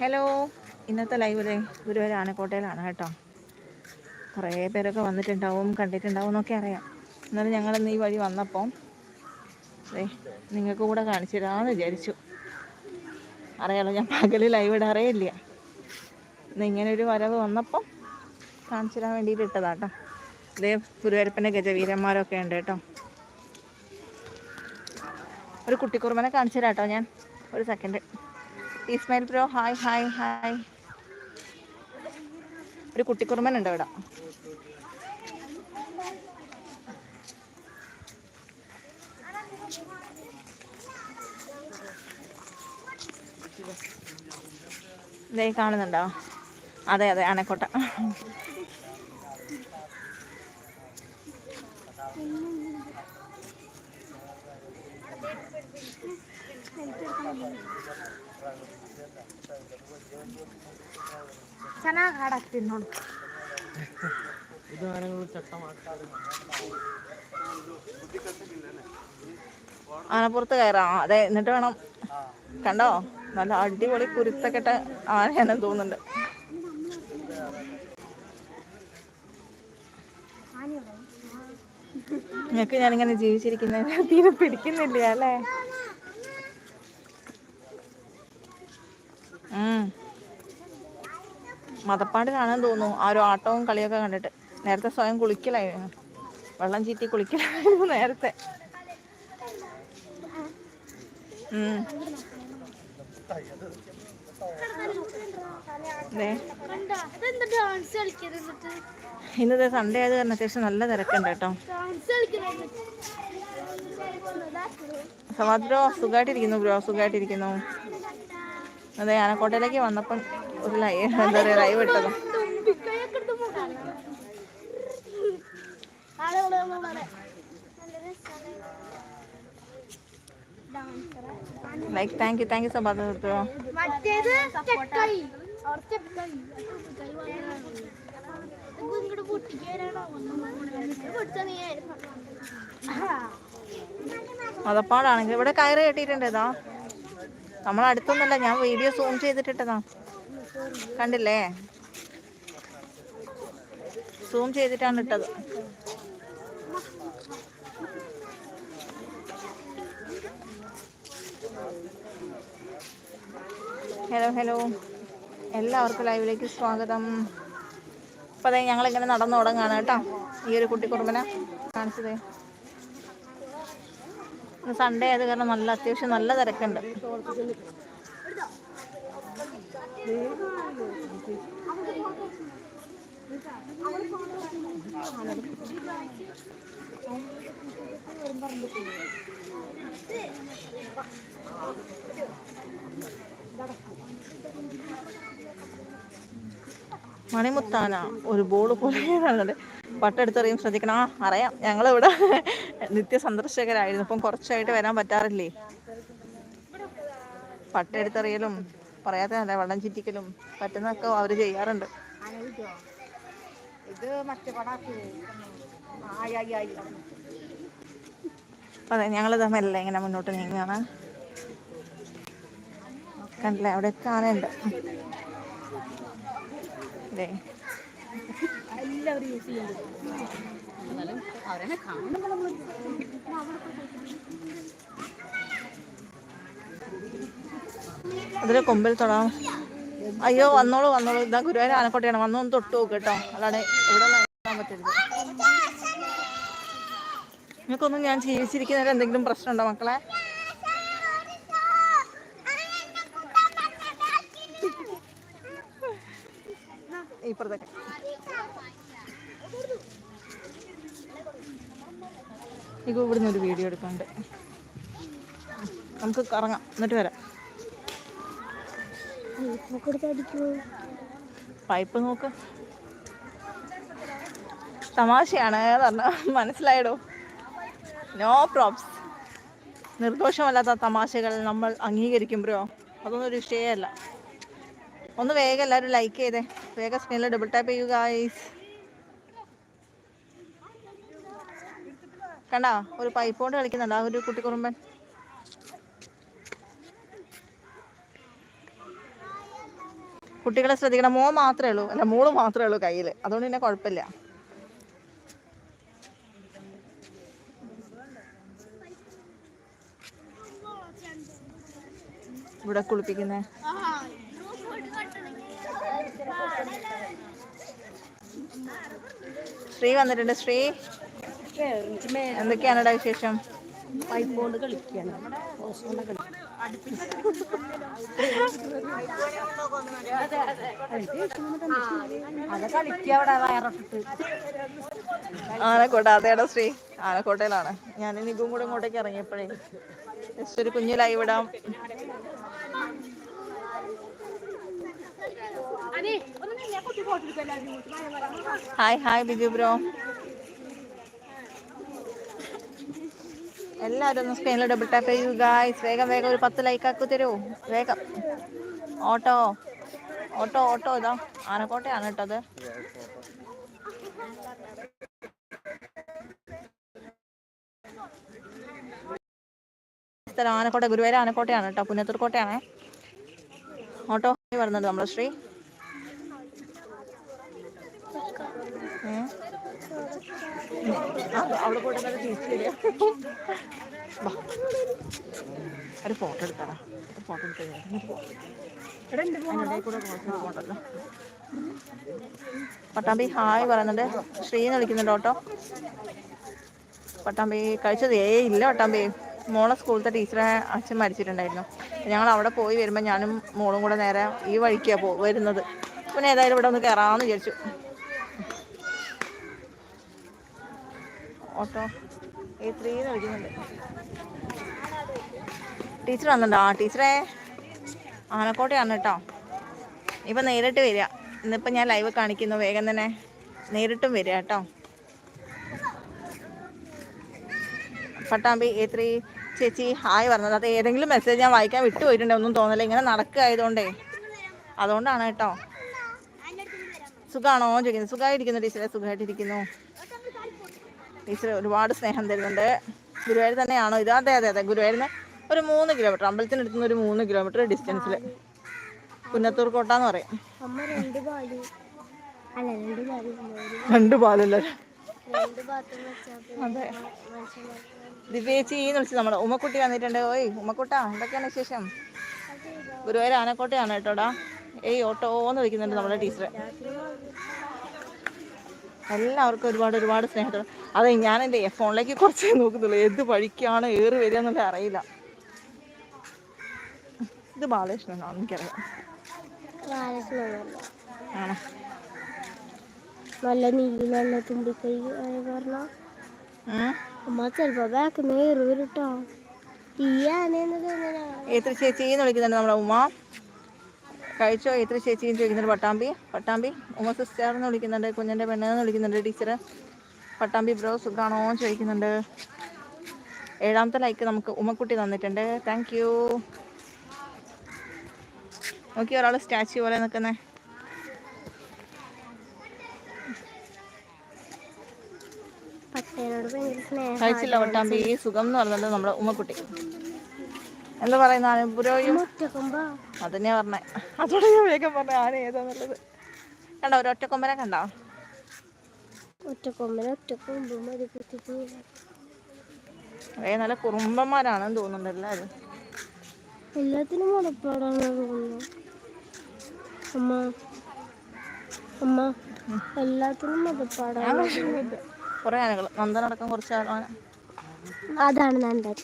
Hello ഇന്നത്തെ live Guruvayur ആനക്കോട്ടയിലാണ് കേട്ടോ. കുറേ പേരൊക്കെ വന്നിട്ടുണ്ടാവും കണ്ടിട്ടുണ്ടാവും എന്നൊക്കെ അറിയാം. എന്നാലും ഞങ്ങളിന്ന് ഈ വഴി വന്നപ്പോൾ അതെ നിങ്ങൾക്ക് കൂടെ കാണിച്ചു തരാമെന്ന് വിചാരിച്ചു. അറിയാലോ ഞാൻ പകൽ ലൈവ് ഇടാറേ ഇല്ല. ഇന്ന് ഇങ്ങനെ ഒരു വരവ് വന്നപ്പോൾ കാണിച്ചു തരാൻ വേണ്ടിയിട്ട് ഇട്ടതാട്ടോ ഇതേ ഗുരുവായൂരപ്പന്റെ ഗജവീരന്മാരൊക്കെ ഉണ്ട് കേട്ടോ. ഒരു കുട്ടിക്കുറുമനെ കാണിച്ചു തരാം കേട്ടോ ഞാൻ. ഒരു second Ismail pro hi hi hi ഒരു കുട്ടിക്കുറുമൻ ഉണ്ട് ഇവിടെ. ഇതേ കാണുന്നുണ്ടോ? അതെ അതെ ആനക്കോട്ട. ಚೆನ್ನಾಗಿ ಹಾಡಾಕ್ತೀನಿ ನೋಡು ആനപ്പുറത്ത് കയറാം ആ, അതെ എന്നിട്ട് വേണം കണ്ടോ നല്ല അടിപൊളി കുരുത്തക്കെട്ട ആനയാണെന്ന് തോന്നുന്നുണ്ട് നിങ്ങൾക്ക് ഞാനിങ്ങനെ ജീവിച്ചിരിക്കുന്ന തീരെ പിടിക്കുന്നില്ല അല്ലേ. മതപ്പാടിലാണെന്ന് തോന്നുന്നു. ആ ഒരു ആട്ടവും കളിയൊക്കെ കണ്ടിട്ട്. നേരത്തെ സ്വയം കുളിക്കലായിരുന്നു. വെള്ളം ചീറ്റി കുളിക്കലായിരുന്നു നേരത്തെ. ഉം. ദേ, അതെന്താ ഡാൻസ് കളിക്കുന്നത് എന്നിട്ട് ഇന്നത്തെ സൺഡേ ആയത് കാരണം അത്യാവശ്യം നല്ല തിരക്കുണ്ട് കേട്ടോ. സവാദ് ബ്രോ സുഖമായിട്ടിരിക്കുന്നു ബ്രോ സുഖമായിട്ടിരിക്കുന്നു അതെ ആനക്കോട്ടയിലേക്ക് വന്നപ്പം ഒരു ലൈവ് എന്താ പറയുക ലൈവ് ഇട്ടത്. Like thank you thank you Savad bro. മതപ്പാടാണെങ്കിൽ ഇവിടെ കയറ് കെട്ടിയിട്ടുണ്ട് ഇതാ. നമ്മളടുത്തൊന്നല്ല ഞാൻ വീഡിയോ സൂം ചെയ്തിട്ടിട്ടതാ. കണ്ടില്ലേ? സൂം ചെയ്തിട്ടാണ് ഇട്ടത്. ഹലോ ഹലോ എല്ലാവർക്കും ലൈവിലേക്ക് സ്വാഗതം. അപ്പോൾ അതെ ഞങ്ങളിങ്ങനെ നടന്നു തുടങ്ങാണ് കേട്ടോ. ഈ ഒരു കുട്ടി കാണിച്ചത്. സൺഡേ ആയത് കാരണം നല്ല അത്യാവശ്യം നല്ല തിരക്കുണ്ട്. മണിമുത്താന ഒരു ബോൾ പോലെ പട്ടെടുത്തറിയും ശ്രദ്ധിക്കണം. ആ അറിയാം. ഞങ്ങളിവിടെ നിത്യ സന്ദർശകരായിരുന്നു ഇപ്പം കുറച്ചായിട്ട് വരാൻ പറ്റാറില്ലേ? പട്ടെടുത്തറിയലും പറയാത്തതല്ല വെള്ളം ചുറ്റിക്കലും പറ്റുന്നൊക്കെ അവർ ചെയ്യാറുണ്ട്. അതെ ഞങ്ങൾ തമ്മിലല്ല ഇങ്ങനെ മുന്നോട്ട് നീങ്ങുകയാണ് കണ്ടില്ലേ? അവിടെ ആനയുണ്ട്. എല്ലാവരും യൂസ് നമ്മൾ അതിൽ കൊമ്പിൽ തൊടാം. അയ്യോ വന്നോളൂ വന്നോളൂ. ഇതാ ഗുരുവായൂർ ആനക്കോട്ടയാണ്. വന്നൊന്ന് തൊട്ട് നോക്ക് കേട്ടോ. അല്ലാതെ ഇവിടെ പറ്റരുത്. നിങ്ങൾക്കൊന്നും ഞാൻ ജീവിച്ചിരിക്കുന്നതിൽ എന്തെങ്കിലും പ്രശ്നമുണ്ടോ മക്കളെ? ഇപ്പുറത്തൊക്കെ. ഇപ്പൊ ഇവിടുന്ന് ഒരു വീഡിയോ എടുക്കാണ്ട് നമുക്ക് കറങ്ങാം. എന്നിട്ട് വരാം. പൈപ്പ് നോക്ക്. തമാശയാണ് പറഞ്ഞ മനസ്സിലായടോ. നോ പ്രോബ്സ് നിർദോഷമല്ലാത്ത തമാശകൾ നമ്മൾ അംഗീകരിക്കും അതൊന്നും ഒരു വിഷയമല്ല. ഒന്ന് വേഗം എല്ലാവരും ലൈക്ക് ചെയ്തേ. വേഗം സ്ക്രീനിൽ ഡബിൾ ടാപ്പ് ചെയ്യുക ഗായ്സ് കണ്ട? ഒരു പൈപ്പ് കൊണ്ട് കളിക്കുന്നുണ്ട്. ആ ഒരു കുട്ടിക്കുറുമ്പൻ കുട്ടികളെ ശ്രദ്ധിക്കണം. മോൻ മാത്രമേ ഉള്ളൂ. അല്ല മോൾ മാത്രമേ ഉള്ളൂ കയ്യിൽ അതുകൊണ്ട് തന്നെ കുഴപ്പമില്ല. ഇവിടെ കുളിപ്പിക്കുന്നേ. ശ്രീ വന്നിട്ടുണ്ട്. ശ്രീ എന്തൊക്കെയാണെടാ വിശേഷം? പൈപ്പോണ്ട് ആനക്കോട്ട അതേടാ ശ്രീ. ആനക്കോട്ടയിലാണ്. ഞാൻ നിഗും കൂടെ ഇങ്ങോട്ടേക്ക് ഇറങ്ങിയപ്പോഴേ. ജസ്റ്റ് ഒരു കുഞ്ഞു ലൈവ് ഇടാം. Hi hi Biju bro. എല്ലാവരും ഒന്ന് സ്ക്രീനിൽ ഡബിൾ ടാപ്പ് ചെയ്യുക വേഗം വേഗം ഒരു പത്ത് ലൈക്ക് ആക്കി തരൂ. വേഗം. ഓട്ടോ. ഓട്ടോ ഓട്ടോ ഇതാ. ആനക്കോട്ടയാണ് കേട്ടത്. സ്ഥലം ആനക്കോട്ട ഗുരുവായൂർ ആനക്കോട്ടയാണ് കേട്ടോ. പുന്നത്തൂർ കോട്ടയാണേ ഓട്ടോ പറഞ്ഞത് നമ്മുടെ ശ്രീ ഏ? ആ, അവിടെ പോയിട്ട് നല്ല തിരിച്ചു ഒരു ഫോട്ടോ എടുക്കാടാ ഫോട്ടോ പട്ടാമ്പി ഹായ് പറയുന്നുണ്ട്. ശ്രീന്ന് വിളിക്കുന്നുണ്ട് ഓട്ടോ പട്ടാമ്പി കഴിച്ചത്? ഏ ഇല്ല പട്ടാമ്പി. മോളെ സ്കൂളിലത്തെ ടീച്ചറെ അച്ഛൻ മരിച്ചിട്ടുണ്ടായിരുന്നു. ഞങ്ങൾ അവിടെ പോയി വരുമ്പോൾ ഞാനും മോളും കൂടെ നേരെ ഈ വഴിക്കാണ് പോ വരുന്നത്. പിന്നെ ഏതായാലും ഇവിടെ ഒന്ന് കയറാമെന്ന് വിചാരിച്ചു. ഓട്ടോ. എ ത്രീന്ന് വിളിക്കുന്നുണ്ട്. ടീച്ചർ വന്നിട്ടുണ്ടോ? ആ ടീച്ചറേ. ആനക്കോട്ടയാണ് കേട്ടോ. ഇപ്പം നേരിട്ട് വരിക. ഇന്നിപ്പം ഞാൻ ലൈവ് കാണിക്കുന്നു. വേഗം തന്നെ നേരിട്ടും വരിക കേട്ടോ. പട്ടാമ്പി എ ത്രീ ചേച്ചി ഹായ് പറഞ്ഞത്. അത് ഏതെങ്കിലും മെസ്സേജ് ഞാൻ വായിക്കാൻ വിട്ടുപോയിട്ടുണ്ടോ? ഒന്നും തോന്നില്ല. ഇങ്ങനെ നടക്കുകയായതുകൊണ്ടേ. അതുകൊണ്ടാണ് കേട്ടോ. സുഖമാണോ ചോദിക്കുന്നത് സുഖമായിട്ടിരിക്കുന്നു ടീച്ചറെ. സുഖമായിട്ടിരിക്കുന്നു ടീച്ചർ ഒരുപാട് സ്നേഹം തരുന്നുണ്ട്. ഗുരുവായൂർ തന്നെയാണോ ഇത്? അതെ അതെ അതെ. ഗുരുവായൂരിന് ഒരു മൂന്ന് കിലോമീറ്റർ അമ്പലത്തിനടുത്ത് നിന്ന് ഒരു മൂന്ന് കിലോമീറ്റർ ഡിസ്റ്റൻസിൽ പുന്നത്തൂർ കോട്ട എന്ന് പറയും രണ്ട് പാലല്ല? അതെ. ദിവ്യേച്ചി എന്ന് വിളിച്ച് നമ്മുടെ ഉമ്മക്കുട്ടി വന്നിട്ടുണ്ട്. ഓയ് ഉമ്മക്കുട്ട എന്തൊക്കെയാണ് വിശേഷം? ഗുരുവായൂർ ആനക്കോട്ടയാണ് കേട്ടോടാ. ഏയ് ഓട്ടോ എന്ന് വിളിക്കുന്നുണ്ട് നമ്മുടെ ടീച്ചർ എല്ലാവർക്കും ഒരുപാട് ഒരുപാട് സ്നേഹത്തോടെ. അതെ ഞാൻ എന്റെ ഫോണിലേക്ക് കുറച്ച് നോക്കുന്നുള്ളൂ. എന്ത് വഴിക്കാണ് ഏറി വരിക എന്നുള്ളത് അറിയില്ല. ഇത് ബാലകൃഷ്ണനാണ് എനിക്കറിയാം. ആണോ? നല്ല നീല നല്ല തുമ്പിക്കൈ പറഞ്ഞ. ഉം. അമ്മ ചെലപ്പോ ബാക്ക് നേറ് വരട്ടോ ഈ ആനയെന്നത് എങ്ങനെയാ ഏത്ര ചേച്ചി എന്ന് വിളിക്കുന്നുണ്ട് നമ്മുടെ ഉമ്മ. കഴിച്ചോ? ഏത്ര ചേച്ചി എന്ന് ചോദിക്കുന്നുണ്ട് പട്ടാമ്പി പട്ടാമ്പി. ഉമ്മ സിസ്റ്റർ എന്ന് വിളിക്കുന്നുണ്ട്. കുഞ്ഞിന്റെ പെണ്ണ് എന്ന് വിളിക്കുന്നുണ്ട്. ടീച്ചർ പട്ടാമ്പി ബ്രോ സുഖാണോ? എന്ന് ചോദിക്കുന്നുണ്ട്. ഏഴാമത്തെ ലൈക്ക് നമുക്ക് ഉമ്മക്കുട്ടി തന്നിട്ടുണ്ട്. താങ്ക് യു നോക്കി ഒരാൾ സ്റ്റാച്യു പോലെ നിൽക്കുന്നേ. പട്ടേനോട് ഭയങ്കര സ്നേഹം കഴിച്ചില്ല പട്ടാമ്പി. സുഖം എന്ന് പറഞ്ഞത് നമ്മുടെ ഉമ്മക്കുട്ടി. എന്താ പറയുന്ന പുരോയും അത് അതന്നെയാ പറഞ്ഞേ. അതോടെ ഞാൻ വേഗം പറഞ്ഞ ആന ഏതാന്നുള്ളത് കണ്ടോ ഒരു ഒറ്റക്കൊമ്പനെ കണ്ടോ? ഒറ്റക്കൊമ്പനെ ഒറ്റക്കൊമ്പ് നല്ല കുറുമ്പന്മാരാണെന്ന് തോന്നുന്നുണ്ട് എല്ലാരും. എല്ലാത്തിനും മുടപ്പാടാണെന്ന് തോന്നുന്നു. അമ്മ അമ്മ എല്ലാത്തിനും മുതപ്പാടാണ് കുറേ ആനകൾ നന്ദനടക്കം കുറച്ച് ആന അതാണ് നന്ദൻ.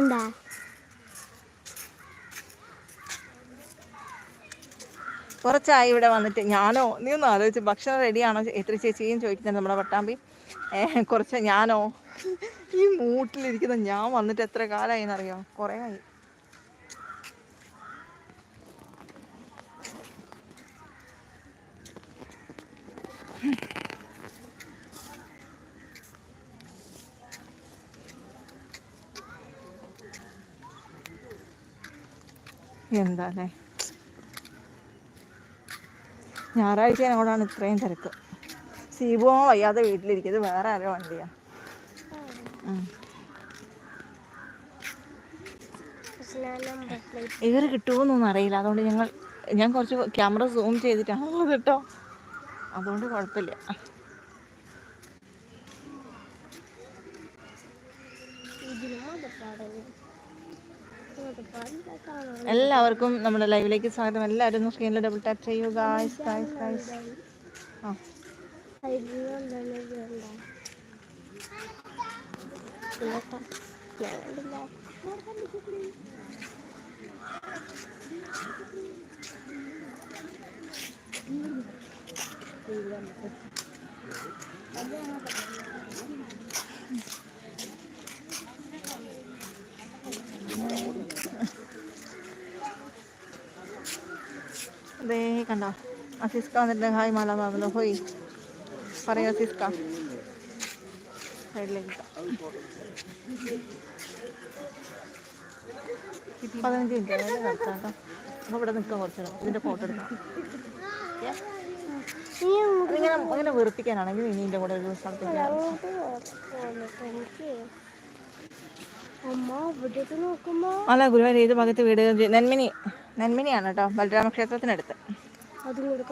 എന്താ കുറച്ചായി ഇവിടെ വന്നിട്ട്. ഞാനോ നീ ഒന്ന് ആലോചിച്ച്. ഭക്ഷണം റെഡിയാണോ എത്ര ചേച്ചിയും ചോദിക്കുന്നുണ്ട് നമ്മുടെ പട്ടാമ്പി. കുറച്ച് ഞാനോ. ഈ മൂട്ടിലിരിക്കുന്ന ഞാൻ വന്നിട്ട് എത്ര കാലമായി എന്നറിയോ കുറേ ആയി. എന്താ അല്ലേ? ഞായറാഴ്ച എന്നോടാണ് ഇത്രയും തിരക്ക്. സീബോ വയ്യാതെ വീട്ടിലിരിക്കും ഇത് വേറെ ആരോ വണ്ടിയാ. ഏറ് കിട്ടുമോന്നൊന്നും അറിയില്ല. അതുകൊണ്ട് ഞങ്ങൾ ഞാൻ കുറച്ച് ക്യാമറ സൂം ചെയ്തിട്ടാണ് കേട്ടോ. അതുകൊണ്ട് കുഴപ്പമില്ല. എല്ലാവർക്കും നമ്മുടെ ലൈവിലേക്ക് സ്വാഗതം. എല്ലാവരും സ്ക്രീനിൽ ഡബിൾ ടാപ്പ് ചെയ്യൂ ഗായ്സ് ഗായ്സ് ഗായ്സ് ആ. അതിന് എന്താണ് ദേ കണ്ടോ? അസിസ്ക വന്നിട്ട് ഹായ് മാല മാമല്ലോ ഹോയ് പറയൂ അസിസ്ക. സൈഡിലേക്ക്. പതിനഞ്ച് മിനിറ്റ് കേട്ടോ അപ്പോൾ ഇവിടെ നിൽക്കാം കുറച്ച് ഇതിന്റെ ഇതിന്റെ ഫോട്ടോ എടുക്കാം. ഇങ്ങനെ ഇങ്ങനെ വെറുപ്പിക്കാനാണെങ്കിൽ ഇനി ഇതിന്റെ കൂടെ ഒരു സ്ഥലത്തേക്ക് അല്ല ഗുരുവായൂർ ഏത് ഭാഗത്ത് വീട്? നെന്മിനി. നെന്മിനിയാണ് കേട്ടോ ബലരാമ ക്ഷേത്രത്തിനടുത്ത് അതും കൂടെ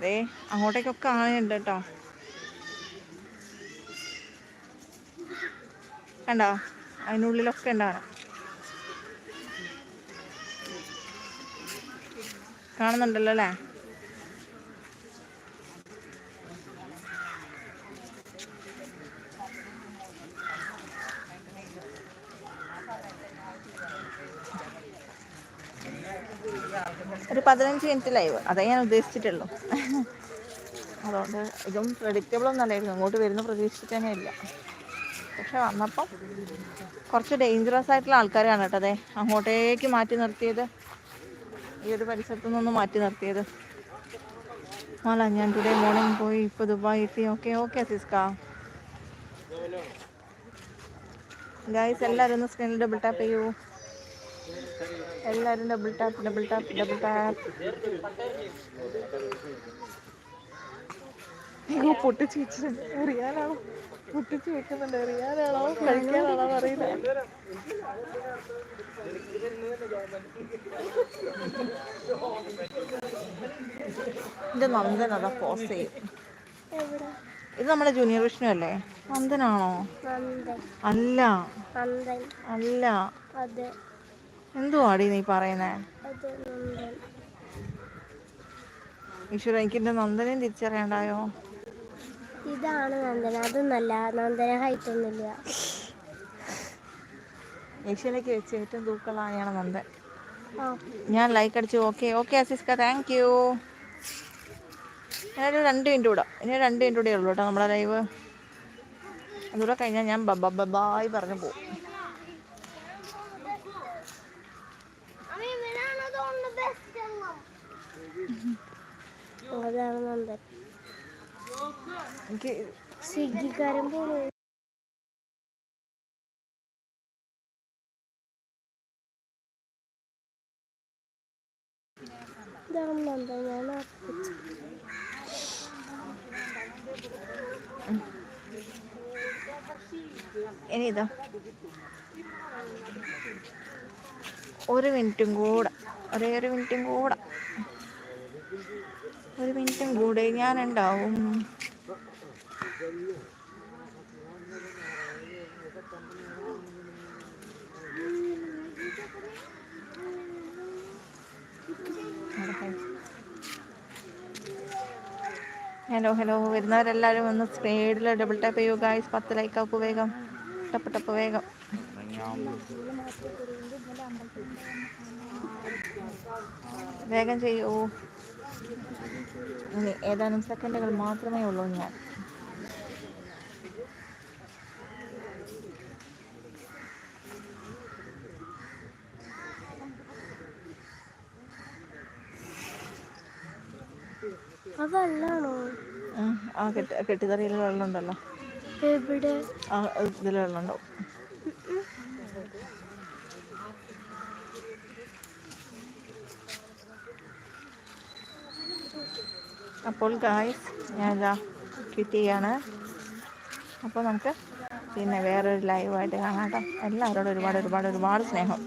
ദേ അങ്ങോട്ടേക്കൊക്കെ ആനയുണ്ട് കേട്ടോ. കണ്ടോ? അതിനുള്ളിലൊക്കെ ഉണ്ടാവണം കാണുന്നുണ്ടല്ലോ അല്ലേ? ഒരു പതിനഞ്ച് മിനിറ്റ് ലൈവ് അതേ ഞാൻ ഉദ്ദേശിച്ചിട്ടുള്ളൂ. അതുകൊണ്ട് ഇതും പ്രഡിക്റ്റബിൾ ഒന്നല്ലായിരുന്നു. അങ്ങോട്ട് വരുന്ന പ്രതീക്ഷിക്കാനേ ഇല്ല. പക്ഷെ വന്നപ്പം കുറച്ച് ഡേഞ്ചറസ് ആയിട്ടുള്ള ആൾക്കാരാണ് കേട്ടോ അതെ. അങ്ങോട്ടേക്ക് മാറ്റി നിർത്തിയത്. ഈ ഒരു പരിസരത്തു നിന്നൊന്ന് മാറ്റി നിർത്തിയത്. അല്ല ഞാൻ ടുഡേ മോർണിംഗ് പോയി ഇപ്പോൾ ദുബായ് എത്തി. Okay okay Syska. ഗായ്സ് എല്ലാവരും ഒന്ന് സ്ക്രീനിൽ ഡബിൾ ടാപ്പ് ചെയ്യൂ. എല്ലാവരും double tap double tap double tap പൊട്ടിച്ച് വെച്ചിട്ടുണ്ട്. എറിയാനാണോ പൊട്ടിച്ച് വെക്കുന്നുണ്ട്. എറിയാനാണോ? കഴിക്കാനാണോ അറിയില്ല ഇത് നന്ദൻ അതാ പോസ്റ്റ് ചെയ്യും. ഇത് നമ്മുടെ ജൂനിയർ വിഷ്ണു അല്ലേ? നന്ദനാണോ? അല്ല. അല്ല. അതെ. എന്തുവാടി നീ പറയുന്നേ? ഈശ്വര എനിക്ക് എന്റെ നന്ദനെയും തിരിച്ചറിയണ്ടായോ? ഇതാണ് നന്ദന അതൊന്നല്ല നന്ദന ഹൈറ്റ് ഒന്നുമില്ല. ഏഷ്യയിലേക്ക് വെച്ച് ഏറ്റവും തൂക്കുള്ള ആനയാണ് നന്ദൻ. ഞാൻ ലൈക്ക് അടിച്ചു. ഓക്കെ ഓക്കെ അസിസ്ക താങ്ക് യു ഞാനൊരു രണ്ട് മിനിറ്റ് കൂടെ. ഇനി രണ്ട് മിനിറ്റ് കൂടെ ഉള്ളൂ കേട്ടോ നമ്മുടെ ലൈവ് അതുകൂടെ കഴിഞ്ഞാൽ ഞാൻ ബബ ബബായി പറഞ്ഞു പോകും അതാണ് നന്ദൻ എനിക്ക് സ്വിഗ്ഗിക്കാരൻ പോണു. ഇതാണ് നന്ദൻ ഞാൻ ഇനി ഇതാ. ഒരു മിനിറ്റും കൂടെ. ഒരേ ഒരു മിനിറ്റും കൂടെ. ഒരു മിനിറ്റും കൂടെ ഞാൻ ഉണ്ടാവും ഹലോ ഹലോ വരുന്നവരെല്ലാവരും ഒന്ന് സ്പീഡിൽ ഡബിൾ ടാപ്പ് ചെയ്യൂ ഗായ്സ് പത്ത് ലൈക്ക് വേഗം. ടപ്പ് ടപ്പ് വേഗം. വേഗം ചെയ്യൂ. ഇനി ഏതാനും സെക്കൻഡുകൾ മാത്രമേ ഉള്ളൂ ഞാൻ. അതല്ലാണോ? ആ കെട്ടി കെട്ടിത്തറിയിൽ വെള്ളമുണ്ടല്ലോ. എവിടെ? ആ ഇതിൽ വെള്ളമുണ്ടാവും. അപ്പോൾ ഗായ്സ് ക്വിറ്റ് ചെയ്യാണ്. അപ്പോൾ നമുക്ക് പിന്നെ വേറൊരു ലൈവായിട്ട് കാണാം കേട്ടോ. എല്ലാവരോടും ഒരുപാട് ഒരുപാട് ഒരുപാട് സ്നേഹം.